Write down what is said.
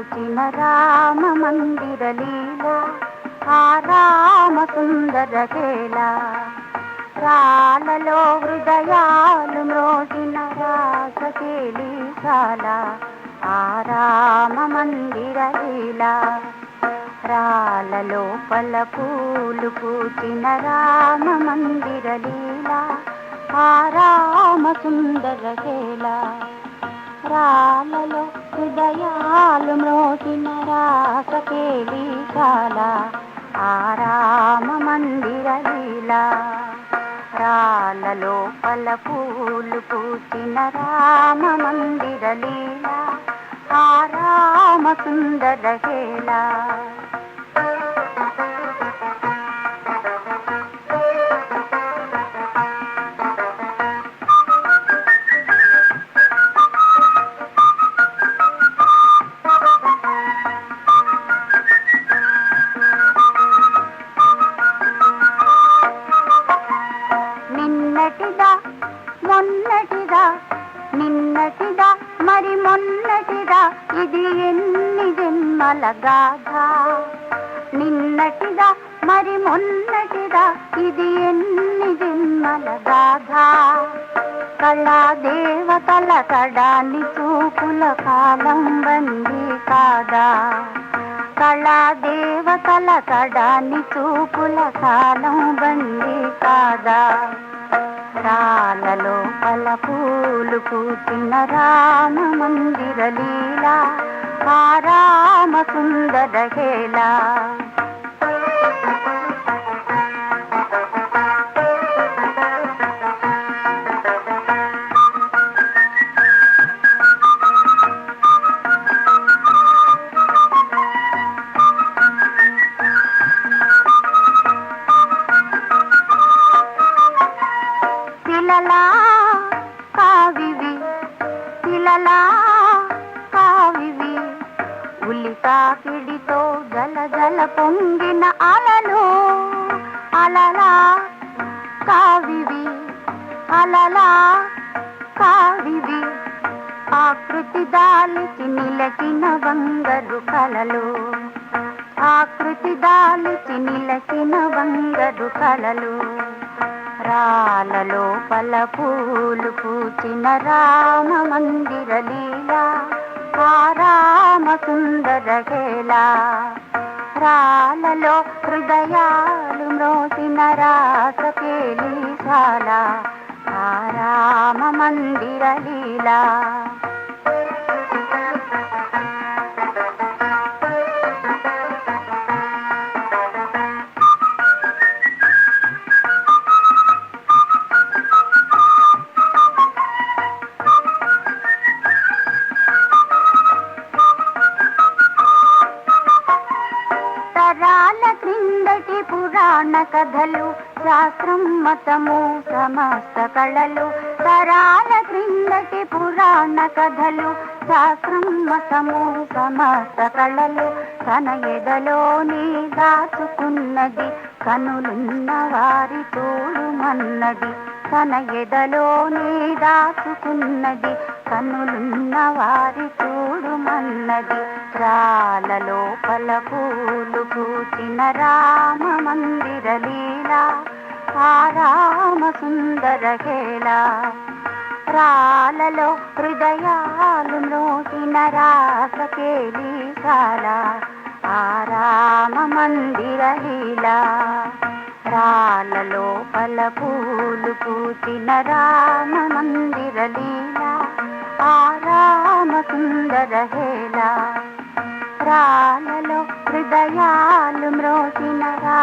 చూచిన రామ మందిర లీల ఆ రామ సుందర కేలా. రాలలో హృదయాలు మ్రోసిన రాసకేలి కాల ఆ రామ మందిర లీల. రాలలో పల పూలు పూచిన రామ మందిర లీల ఆ రామ సుందర కేలా. రాలలో హృదయాలు మ్రోసిన రాసకేలి కాల ఆ రామ మందిర లీలా. రాలలో పల పూలు పూచిన రామ మందిర లీలా ఆ రామ సుందర కేలా గాథ ఇది ఎన్ని జన్మల గాథ? నిన్నటిదా మరి మొన్నటిదా ఇది ఎన్ని జన్మల గాథ? కళా దేవతల కడాని చూపుల కాలం బందీ కాదా? కళా దేవతల కడాని చూపుల కాలం బందీ కాదా? రాలలో పల పూలు పూచిన రామ మందిర లీలా ఆ రామ సుందర హేలా శిలలా కావివి ఉలి తాకిడితో జల జల పొంగిన అలలు. అలలా కావివి అలలా కావివి. ఆకృతి దాలికి నిలకిన వంగరు కలలు. ఆకృతి దాలికి నిలకిన వంగరు కలలు. రాలలో లోపల పూలు పూచిన రామ మందిర లీలా రామ సుందర హేలా రాలలో హృదయాలు మ్రోసిన రాసకేలి శాల ఆ రామ మందిర లీలా. తరాల క్రిందటి పురాణ కథలు శాస్త్రం మతము సమస్త కళలు. తరాల క్రిందటి పురాణ కథలు శాస్త్రం మతము సమస్త కళలు. తన ఎదలోని దాచుకున్నది కనులున్న వారి తోడుమన్నది తన ఎదలోని దాచుకున్నది కనులున్న వారి చూడుమన్నది. రాల లోపల పూలు పూచిన రామ మందిర లీలా ఆ రామ సుందర కేలా. రాలలో హృదయాలు మ్రోసిన రాసకేలి కాల ఆ రామ మందిర లీలా. రాల లోపల పూలు పూచిన రామ మందిర లీలా. ఆ సుందర హేలా రాలలో హృదయాలు మ్రోసిన రా